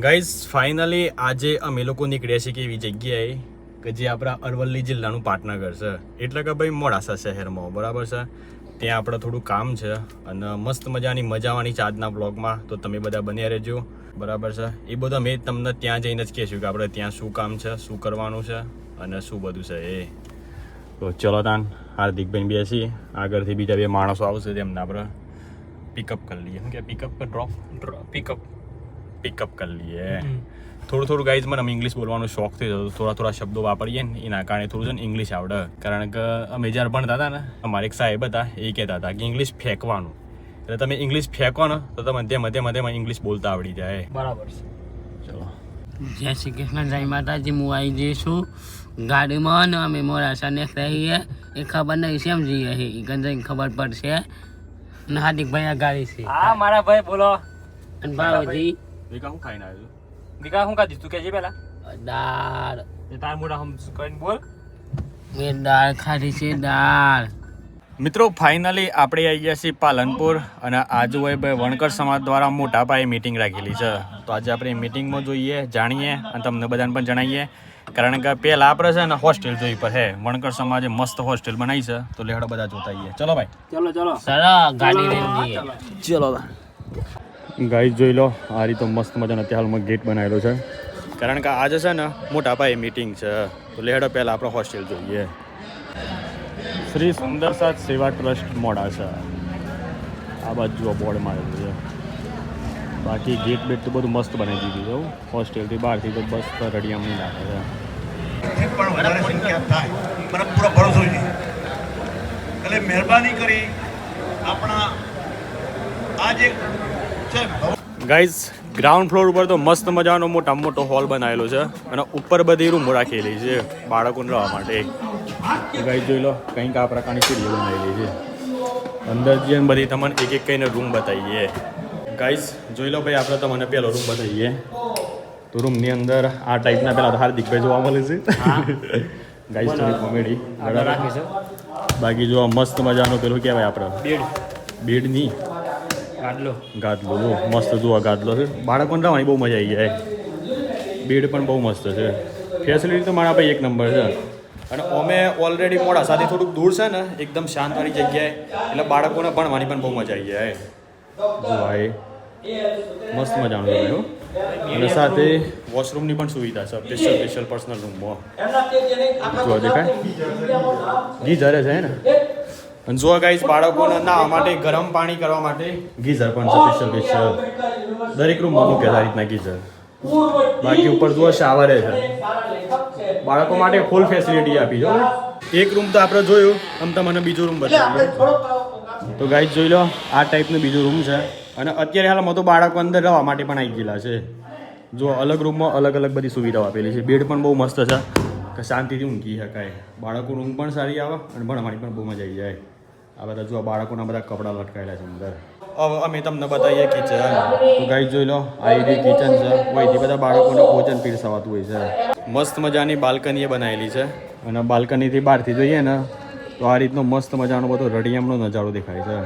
Guys finally આજે અમે લોકો નીકળ્યા છીએ કે એવી જગ્યાએ કે જે આપણા અરવલ્લી જિલ્લાનું પાટનગર છે. એટલે કે ભાઈ મોડાસા શહેરમાં, બરાબર છે? ત્યાં આપણે થોડું કામ છે અને મસ્ત મજાની મજાવાની છે આજના બ્લોગમાં તો તમે બધા બન્યા રહેજો. બરાબર છે? એ બધું અમે તમને ત્યાં જઈને જ કહેશું કે આપણે ત્યાં શું કામ છે, શું કરવાનું છે અને શું બધું છે એ. તો ચલો તાન હાર્દિકભાઈ બેસી. આગળથી બીજા બે માણસો આવશે તેમને આપણે પિકઅપ કરી લઈએ. શું કે પિકઅપ કે ડ્રોપ પિકઅપ પિકઅપ કરી લઈએ થોડું થોડું ગાઈઝ મને ઇંગ્લિશ બોલવાનો શોખ થઈ જતો થોડા થોડા શબ્દો વાપરીએ ને એના કારણે થોડું છે ને ઇંગ્લિશ આવડે. કારણ કે અમે જ્યારે ભણતા હતા ને અમારે એક સાહેબ હતા એ કહેતા હતા કે ઇંગ્લિશ ફેંકવાનું. એટલે તમે ઇંગ્લિશ ફેંકો ને તો તમે મધ્ય મધ્ય મધ્યમાં ઇંગ્લિશ બોલતા આવડી જાય. બરાબર છે. ચલો. જય શ્રી કૃષ્ણ જય માતાજી. હું આવી જઈશું ગાડીમાં ને અમે મોરાસા નીકળ્યા છીએ એ ખબર નહીં સેમ જઈએ એ ગંજાઈ ખબર પડશે. હાર્દિક ભાઈ આ ગાડી છે. હા મારા ભાઈ બોલો. અને ભાવજી વિકા હું ખાઈને આવ્યો દીકા શું કાઢીશ તું કહેજે પેલા દાળ એ તાર મોઢા હમ કરીને બોલ મેં દાળ ખાધી છે દાળ મિત્રો ફાઇનલી આપણે આવી ગયા છીએ પાલનપુર અને આજે ભાઈ વણકર સમાજ દ્વારા મોટા પાયે મિટિંગ રાખેલી છે. તો આજે આપણે મિટિંગમાં જોઈએ જાણીએ અને તમને બધાને પણ જણાવીએ. કારણ કે પહેલાં આપણે છે ને હોસ્ટેલ જોઈ પર હે. વણકર સમાજે મસ્ત હોસ્ટેલ બનાવી છે. તો લેડો બધા જોતા આવીએ ચલો ભાઈ. ચલો ચલો. ગાડી ચલો ગાઈસ જોઈ લો આ રીતે મસ્ત મજાનો અત્યારે હાલમાં ગેટ બનાવેલો છે. કારણ કે આજે છે ને મોટા પાયે મીટિંગ છે તો લેડો પહેલાં આપણે હોસ્ટેલ જોઈએ. શ્રી સુંદરસાદ સેવા ટ્રસ્ટ મોડા છે. આ બાજુ બોર્ડ મારેલું છે. બાકી ગેટ બેટ તો બધું મસ્ત બનાવી દીધું છે હોસ્ટેલથી બહારથી તો બસ રડિયામણી નાખે છે. પણ વધારે સંખ્યા થાય મને પૂરો ભરોસો છે. એટલે મહેરબાની કરી આપણા આ જે ગાઈઝ ગ્રાઉન્ડ ફ્લોર ઉપર તો મસ્ત મજાનો મોટા મોટો હોલ બનાવેલો છે અને ઉપર બધી રૂમો રાખેલી છે બાળકોને રહેવા માટે. ગાઈઝ જોઈ લો કંઈક આ પ્રકારની સીડીઓ બનાવેલી છે. અંદર જે બધી તમને એક એક કઈને રૂમ બતાવીએ. ગાઈઝ જોઈ લો ભાઈ આપણે તમને પહેલો રૂમ બતાવીએ. તો રૂમની અંદર આ ટાઈપના પેલા હાર્દિકભાઈ જોવા મળે છે. ગાઈઝ થોડી કોમેડી રાખી છે બાકી જો મસ્ત મજાનું પેલું કહેવાય આપણે. બેડ બેડ નહીં ગાદલો જો મસ્ત જુઓ ગાદલો છે. બાળકોને રમવાની બહુ મજા આવી જાય બેડ પણ બહુ મસ્ત છે. ફેસિલિટી તો મારા ભાઈ એક નંબર છે. અને અમે ઓલરેડી મોડા સાથે થોડુંક દૂર છે ને એકદમ શાંતવાળી જગ્યાએ એટલે બાળકોને ભણવાની પણ બહુ મજા આવી જાય જો આ મસ્ત મજાનું ભાઈ અને સાથે વોશરૂમની પણ સુવિધા છે સ્પેશિયલ સ્પેશિયલ પર્સનલ રૂમમાં જોવા દેખાય. ગીઝર છે ને? અને જો ગાઈસ બાળકોને નાહવા માટે, ગરમ પાણી કરવા માટે ગીઝર પણ છે સ્પેશિયલ સ્પેશિયલ દરેક રૂમમાં મૂકે આ રીતના ગીઝર. બાકી ઉપર જુઓ શાવરે છે. બાળકો માટે ફૂલ ફેસિલિટી આપી જો એક રૂમ તો આપણે જોયું, આમ તમને બીજો રૂમ બતાવ્યો તો ગાઈસ જોઈ લો, આ ટાઈપનું બીજું રૂમ છે. અને અત્યારે હાલમાં તો બાળકો અંદર રહેવા માટે પણ આવી ગયેલા છે. જો અલગ રૂમમાં અલગ અલગ બધી સુવિધાઓ આપેલી છે. બેડ પણ બહુ મસ્ત છે. કે શાંતિથી ઊંઘી શકાય. બાળકો ઊંઘ પણ સારી આવે અને ભણવાની પણ બહુ મજા આવી જાય. આ બધા જો બાળકોના બધા કપડાં લટકાયેલા છે અંદર. હવે અમે તમને બતાવીએ કિચન તો ગાઈ જોઈ લો આ એવી કિચન છે. અહીંથી બધા બાળકોને ભોજન પીરસાવાતું હોય છે. મસ્ત મજાની બાલ્કનીએ બનાવેલી છે. અને બાલ્કનીથી બહારથી જોઈએ ને તો આ રીતનો મસ્ત મજાનો બધો રડિયામનો નજારો દેખાય છે.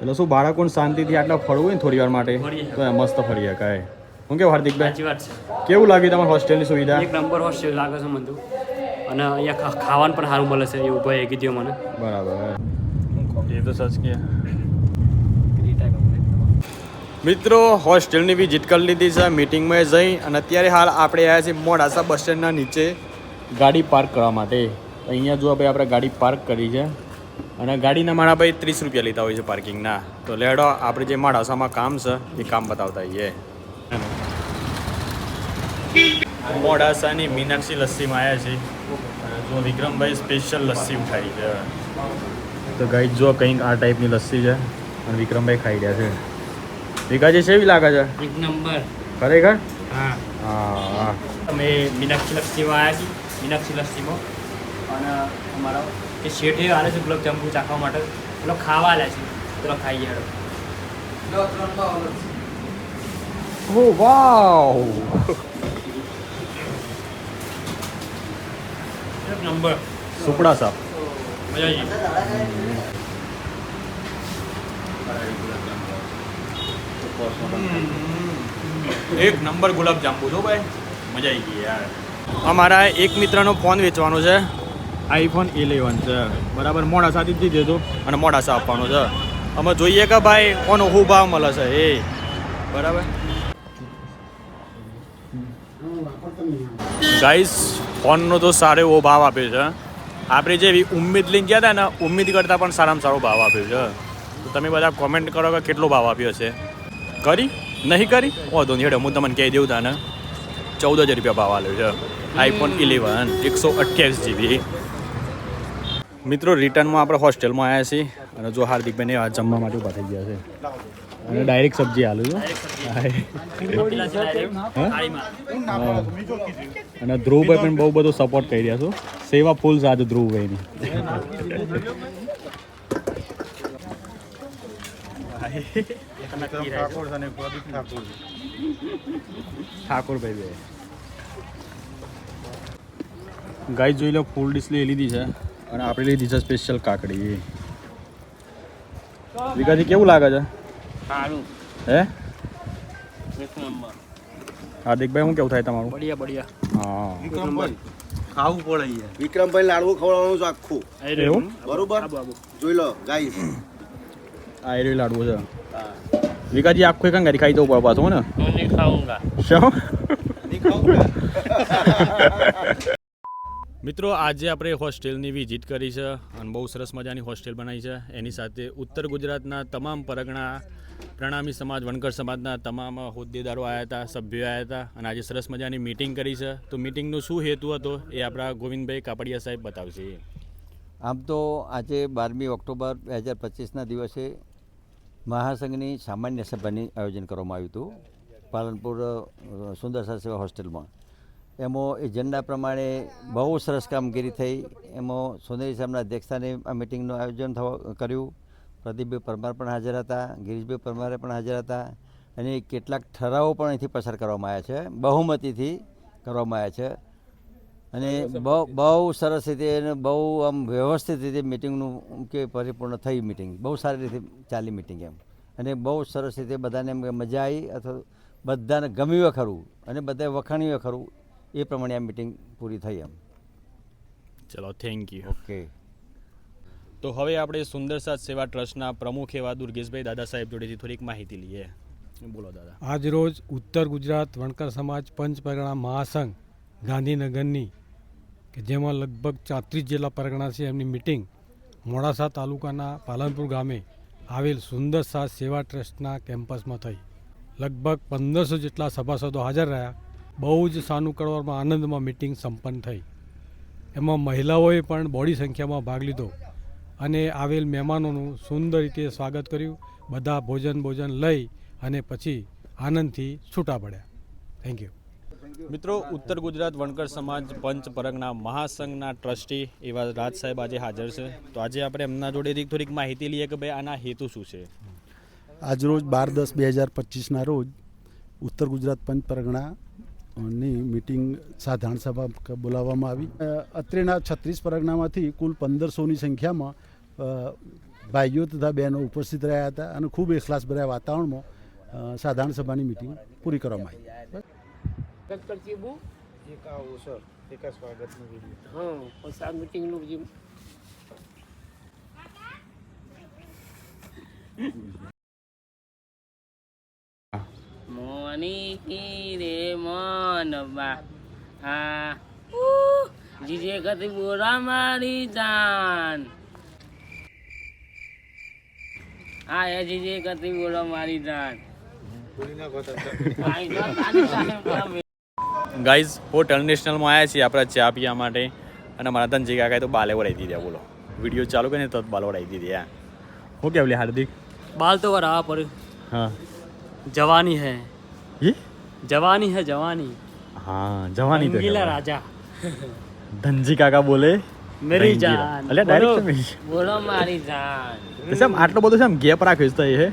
એટલે શું બાળકોને શાંતિથી આટલા ફરવું હોય ને થોડી વાર માટે? તો મસ્ત ફરી શકાય હું કેવું હાર્દિકભાઈ સાચી વાત છે. કેવું લાગે તમારે હોસ્ટેલની સુવિધા? એક નંબર હોસ્ટેલ લાગે છે મને તો. અને અહીંયા ખાવાનું પણ સારું મળે છે એવું ભાઈ કીધું મને. બરાબર. એ તો સચ કે મિત્રો, હોસ્ટેલની બી કરી લીધી છે. મિટિંગમાં જઈ અને અત્યારે હાલ આપણે આવ્યા છીએ મોડાસા બસ સ્ટેન્ડના નીચે ગાડી પાર્ક કરવા માટે. અહીંયા જો ભાઈ, આપણે ગાડી પાર્ક કરી છે. અને ગાડીના મારા ભાઈ ત્રીસ રૂપિયા લીધા હોય છે પાર્કિંગના. તો લેડો, આપણે જે મોડાસામાં કામ છે, એ કામ બતાવતા હોઈએ મોડાસાની મીનાક્ષી લસ્સીમાં આવ્યા છીએ. જો વિક્રમભાઈ સ્પેશિયલ લસ્સી ઉઠાવી છે. તો ગાઈ જો કંઈક આ ટાઈપની લસ્સી છે. અને વિક્રમભાઈ ખાઈ રહ્યા છે. વિકાજી કેવી લાગે છે? એક નંબર. ખરેખર? હા. હા અમે મીનાક્ષી લસ્સીમાં આવ્યા છીએ મીનાક્ષી લસ્સીમાં. અને અમારા એ શેઠે આવે છે ગુલાબ જાંબુ ચાખવા માટે. પેલો ખાવા આવ્યા છે. પેલો ખાઈ ગયા. ઓ વાવ! એક નંબર. સુપડા સાપ. મજા આવી એક નંબર ગુલાબ જાંબુ જો ભાઈ. મજા આવી ગઈ યાર. અમારા એક મિત્રનો ફોન વેચવાનો છે. આઈફોન ઇલેવન છે. બરાબર મોડાસાથી જ દેજો અને મોડાસા આપવાનો છે. અમે જોઈએ કે ભાઈ કોનો હું ભાવ મળે છે. એ. બરાબર? ગાઈસ ફોનનો તો સારો એવો ભાવ આપે છે. આપણે જે એવી ઉમ્મીદ લઈને ગયા હતા ને, ઉમ્મીદ કરતાં પણ સારામાં સારો ભાવ આપ્યો છે. તો તમે બધા કોમેન્ટ કરો કે કેટલો ભાવ આપ્યો છે. કરી? નહીં કરી? વાંધો નહીં હું તમને કહી દઉં તાને. ચૌદ હજાર રૂપિયા ભાવ આવ્યો છે. આઈફોન ઇલેવન એકસો અઠ્યાવીસ જીબી મિત્રો રિટર્નમાં આપણે હોસ્ટેલમાં આવ્યા છીએ અને જો હાર્દિકભાઈને આ જમવા માટે ઊભા થઈ ગયા છે. અને ડાયરેક્ટ સબ્જી આલુ છું છે હા? હા. અને ધ્રુવભાઈ પણ બહુ બધો સપોર્ટ કરી રહ્યા છો. સેવા ફૂલ સાજ ધ્રુવભાઈની ઠાકોરભાઈ બે. ગાય જોઈ લો ફૂલ ડીશ લઈ લીધી છે. અને આપણે લીધી છે સ્પેશિયલ કાકડી. વિકાસજી કેવું લાગે છે? સારું. હે? એક નંબર. હાર્દિકભાઈ શું કેવું થાય તમારું? બઢિયા બઢિયા. હા. વિક્રમભાઈ. ખાવું પડે યાર. વિક્રમભાઈ લાડવું ખવડાવવાનું છે આખું. એવું? બરોબર? જોઈ લો ગાઈસ. આ એરી લાડવું છે. વિકાજી આખું એક ઘરે ખાઈ દઉં પડે પાછું ને? નહીં શું? મિત્રો, આજે આપણે હોસ્ટેલની વિઝિટ કરી છે અને બહુ સરસ મજાની હોસ્ટેલ બનાવી છે. એની સાથે ઉત્તર ગુજરાતના તમામ પરગણા, પ્રણામી સમાજ, વણકર સમાજના તમામ હોદ્દેદારો આવ્યા હતા, સભ્યો આવ્યા હતા અને આજે સરસ મજાની મીટિંગ કરી છે. તો મીટિંગનો શું હેતુ હતો એ આપણા ગોવિંદભાઈ કાપડિયા સાહેબ બતાવશે. આમ તો આજે બારમી ઓક્ટોબર બે હજાર પચીસના દિવસે મહાસંઘની સામાન્ય સભાની આયોજન કરવામાં આવ્યું હતું. પાલનપુર સુંદર સેવા હોસ્ટેલમાં. એમાં એજન્ડા પ્રમાણે બહુ સરસ કામગીરી થઈ. એમાં સોનેરી સાહેબના અધ્યક્ષસ્થાને આ મિટિંગનું આયોજન થવા કર્યું. પ્રદીપભાઈ પરમાર પણ હાજર હતા, ગિરીશભાઈ પરમારે પણ હાજર હતા અને કેટલાક ઠરાવો પણ અહીંથી પસાર કરવામાં આવ્યા છે. બહુમતીથી કરવામાં આવ્યા છે. અને બહુ બહુ સરસ રીતે અને બહુ આમ વ્યવસ્થિત રીતે મિટિંગનું કે પરિપૂર્ણ થઈ મિટિંગ. બહુ સારી રીતે ચાલી મિટિંગ એમ. અને બહુ સરસ રીતે બધાને એમ મજા આવી અથવા બધાને ગમ્યું ખરું અને બધાએ વખાણ્યું ખરું એ પ્રમાણે આ મિટિંગ પૂરી થઈ એમ. ચલો થેન્ક યુ ઓકે તો હવે આપણે સુંદર સાથ સેવા ટ્રસ્ટના પ્રમુખ એવા દુર્ગેશભાઈ દાદા સાહેબ જોડેથી થોડીક માહિતી લઈએ. બોલો દાદા. આજરોજ ઉત્તર ગુજરાત વણકર સમાજ પંચ પરગણા મહાસંઘ ગાંધીનગરની કે જેમાં લગભગ ચાત્રીસ જેટલા પરગણા છે એમની મિટિંગ મોડાસા તાલુકાના પાલનપુર ગામે આવેલ સુંદર સાથ સેવા ટ્રસ્ટના કેમ્પસમાં થઈ. લગભગ પંદરસો જેટલા સભાસદો હાજર રહ્યા. બહુ જ સાનુકળવામાં આનંદમાં મિટિંગ સંપન્ન થઈ. એમાં મહિલાઓએ પણ બોડી સંખ્યામાં ભાગ લીધો અને આવેલ મહેમાનોનું સુંદર રીતે સ્વાગત કર્યું. બધા ભોજન ભોજન લઈ અને પછી આનંદથી છૂટા પડ્યા. થેન્ક યુ મિત્રો ઉત્તર ગુજરાત વણકર સમાજ પંચ પરગના મહાસંઘના ટ્રસ્ટી એવા રાજ સાહેબ આજે હાજર છે. તો આજે આપણે એમના જોડેથી થોડીક માહિતી લઈએ કે ભાઈ આના હેતુ શું છે? આજરોજ બાર દસ બે હજાર પચીસના રોજ ઉત્તર ગુજરાત પંચ પરગણા ની મિટિંગ સાધારણ સભા બોલાવવામાં આવી. અત્રેના છત્રીસ પરગણામાંથી કુલ પંદરસોની સંખ્યામાં ભાઈઓ તથા બહેનો ઉપસ્થિત રહ્યા હતા અને ખૂબ એખલાસભર્યા વાતાવરણમાં સાધારણ સભાની મિટિંગ પૂરી કરવામાં આવી. રે મન બા જીજે કતી બોરા મારી જાન. હા એ જીજે કતી બોરા મારી જાન. ગાઈઝ હોટલ નેશનલમાં આવ્યા છીએ આપણે ચા પીવા માટે. અને મારા તન ધનજી કાકાએ તો બાલે વળાવી દીધા બોલો. વીડિયો ચાલુ કરીને તો બાલ વળાવી દીધી હું. કેવું હાર્દિક? બાલ તો વરાવા પર હા. જવાની હે. ये જવાની હે જવાની. હા જવાની તો રંગીલા રાજા. ધનજી કાકા બોલે મેરી જાન. અલ્યા ડાયરેક્ટ મેરી બોલો મારી જાન. તો સમ આટલો બધો સમ ગેપ રાખ્યો છે એ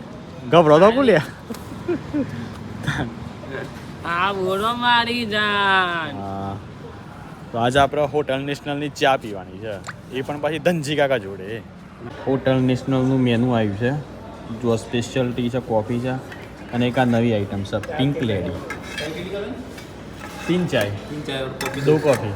ગભરો તો બોલ્યા આ બોલો મારી જાન. તો આજે આપણે હોટલ નેશનલની ચા પીવાની છે. એ પણ પછી ધનજી કાકા જોડે. હોટલ નેશનલનું મેનુ આવ્યું છે. જો સ્પેશિયલ ટી છે કોફી છે. અને एक आध नवी आइटम सब पिंक लेडी तीन चाय तीन चाय और कॉफी दो कॉफ़ी